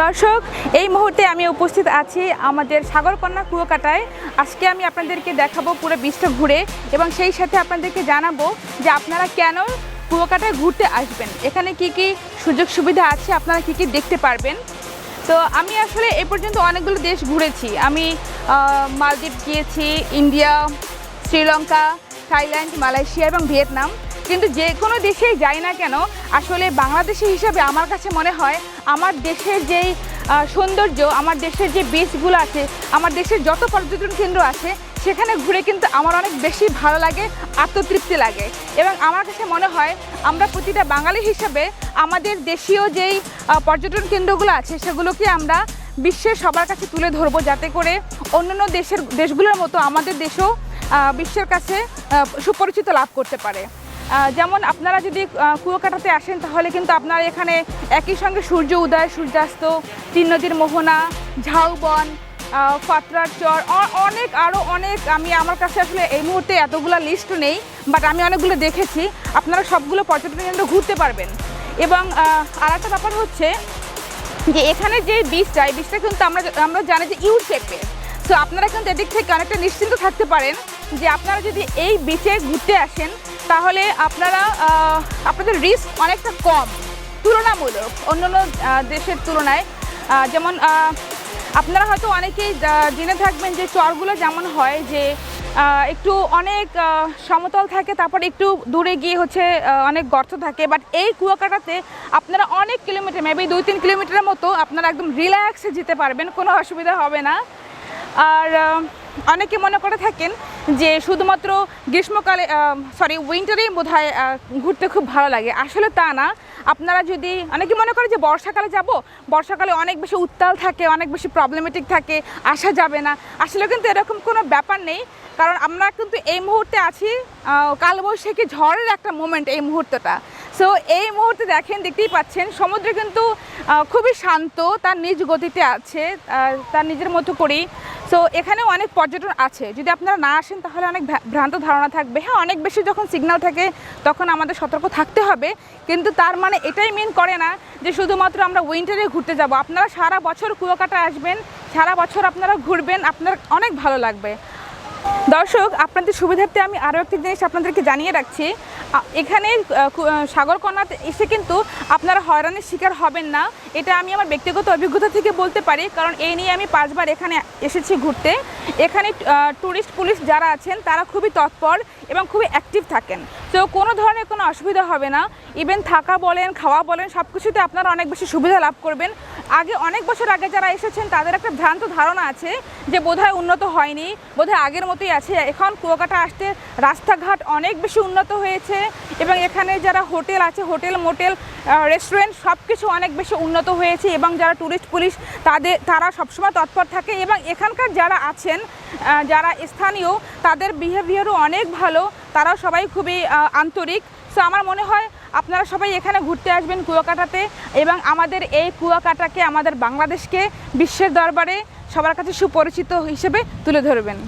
দর্শক, এই মুহূর্তে আমি উপস্থিত আছি আমাদের সাগরকন্যা কুয়োকাটায়। আজকে আমি আপনাদেরকে দেখাবো পুরো বিচটা ঘুরে এবং সেই সাথে আপনাদেরকে জানাব যে আপনারা কেন কুয়োকাটায় ঘুরতে আসবেন। এখানে কি কি সুযোগ সুবিধা আছে আপনারা কি কি দেখতে পারবেন? তো আমি আসলে এ পর্যন্ত অনেকগুলো দেশ ঘুরেছি। আমি মালদ্বীপ গিয়েছি, ইন্ডিয়া, শ্রীলঙ্কা, থাইল্যান্ড, মালয়েশিয়া এবং ভিয়েতনাম। কিন্তু যে কোনো দেশেই যাই না কেন, আসলে বাংলাদেশি হিসাবে আমার কাছে মনে হয় আমার দেশের যেই সৌন্দর্য, আমার দেশের যে বিচগুলো আছে, আমার দেশের যত পর্যটন কেন্দ্র আছে, সেখানে ঘুরে কিন্তু আমার অনেক বেশি ভালো লাগে, আত্মতৃপ্তি লাগে। এবং আমার কাছে মনে হয় আমরা প্রতিটা বাঙালি হিসাবে আমাদের দেশীয় যেই পর্যটন কেন্দ্রগুলো আছে, সেগুলোকে আমরা বিশ্বের সবার কাছে তুলে ধরবো যাতে করে অন্যান্য দেশের, দেশগুলোর মতো আমাদের দেশও বিশ্বের কাছে সুপরিচিত লাভ করতে পারে। যেমন আপনারা যদি কুয়োকাটাতে আসেন, তাহলে কিন্তু আপনারা এখানে একই সঙ্গে সূর্য উদয়, সূর্যাস্ত তিন নদীর মোহনা, ঝাউবন ফাতরার চর অনেক আরও অনেক, আমি আমার কাছে আসলে এই মুহূর্তে এতগুলো লিস্ট নেই বাট আমি অনেকগুলো দেখেছি। আপনারা সবগুলো পর্যটন কেন্দ্র ঘুরতে পারবেন। এবং আর একটা ব্যাপার হচ্ছে যে এখানে যে বীজটা এই বীজটা কিন্তু আমরা আমরা জানি যে ইউ শেপের সো আপনারা কিন্তু এদিক থেকে অনেকটা নিশ্চিন্ত থাকতে পারেন যে আপনারা যদি এই বিচে ঘুরতে আসেন তাহলে আপনারা আপনাদের রিস্ক অনেকটা কম তুলনামূলক অন্য আহ, দেশের তুলনায়। যেমন আপনারা হয়তো অনেকেই জেনে থাকবেন যে চরগুলো যেমন হয় যে একটু অনেক সমতল থাকে তারপর একটু দূরে গিয়ে হচ্ছে অনেক গর্ত থাকে। বাট এই কুয়াকাটাতে আপনারা অনেক কিলোমিটার মেবি দুই তিন কিলোমিটারের মতো আপনারা একদম রিল্যাক্সে যেতে পারবেন কোনো অসুবিধা হবে না। আর অনেকে মনে করে থাকেন যে শুধুমাত্র গ্রীষ্মকালে সরি উইন্টারেই বোধ হয় ঘুরতে খুব ভালো লাগে। আসলে তা না। আপনারা যদি অনেকে মনে করে যে বর্ষাকালে যাব? বর্ষাকালে অনেক বেশি উত্তাল থাকে, অনেক বেশি প্রবলেমেটিক থাকে, আসা যাবে না। আসলে কিন্তু এরকম কোনো ব্যাপার নেই। কারণ আমরা কিন্তু এই মুহূর্তে আছি কালবৈশাখী ঝড়ের একটা মোমেন্ট এই মুহূর্তটা। সো এই মুহূর্তে দেখেন, দেখতেই পাচ্ছেন, সমুদ্র কিন্তু খুবই শান্ত, তার নিজ গতিতে আছে তার নিজের মতো করেই। সো এখানেও অনেক পর্যটন আছে। যদি আপনারা না আসেন, তাহলে অনেক ভ্রান্ত ধারণা থাকবে। হ্যাঁ অনেক বেশি যখন সিগন্যাল থাকে, তখন আমাদের সতর্ক থাকতে হবে। কিন্তু তার মানে এটাই মিন করে না যে শুধুমাত্র আমরা উইন্টারে ঘুরতে যাব। আপনারা সারা বছর কুয়াকাটা আসবেন, সারা বছর আপনারা ঘুরবেন, আপনার অনেক ভালো লাগবে। দর্শক, আপনাদের সুবিধার্থে আমি আরও একটি জিনিস আপনাদেরকে জানিয়ে রাখছি। এখানে সাগরকন্যাতে এসে কিন্তু আপনারা হয়রানির শিকার হবেন না। এটা আমি আমার ব্যক্তিগত অভিজ্ঞতা থেকে বলতে পারি, কারণ এই নিয়ে আমি পাঁচবার এখানে এসেছি ঘুরতে। এখানে ট্যুরিস্ট পুলিশ যারা আছেন, তারা খুবই তৎপর এবং খুবই অ্যাক্টিভ থাকেন। তো কোনো ধরনের কোনো অসুবিধা হবে না। ইভেন থাকা বলেন, খাওয়া বলেন সব কিছুতে আপনারা অনেক বেশি সুবিধা লাভ করবেন। আগে, অনেক বছর আগে যারা এসেছেন, তাদের একটা ভ্রান্ত ধারণা আছে যে বোধহয় উন্নত হয়নি, বোধহয় আগের মতোই আছে। এখন কুয়াকাটা আসতে রাস্তাঘাট অনেক বেশি উন্নত হয়েছে। এবং এখানে যারা হোটেল আছে, হোটেল, মোটেল রেস্টুরেন্ট সব কিছু অনেক বেশি উন্নত হয়েছে এবং যারা ট্যুরিস্ট পুলিশ তাদের তারা সবসময় তৎপর থাকে এবং এখানকার যারা আছেন যারা স্থানীয় তাদের বিহেভিয়ারও অনেক ভালো, তারাও সবাই খুবই আন্তরিক। সো আমার মনে হয় আপনারা সবাই এখানে ঘুরতে আসবেন কুয়াকাটাতে এবং আমাদের এই কুয়াকাটাকে, আমাদের বাংলাদেশকে, বিশ্বের দরবারে সবার কাছে সুপরিচিত হিসেবে তুলে ধরবেন।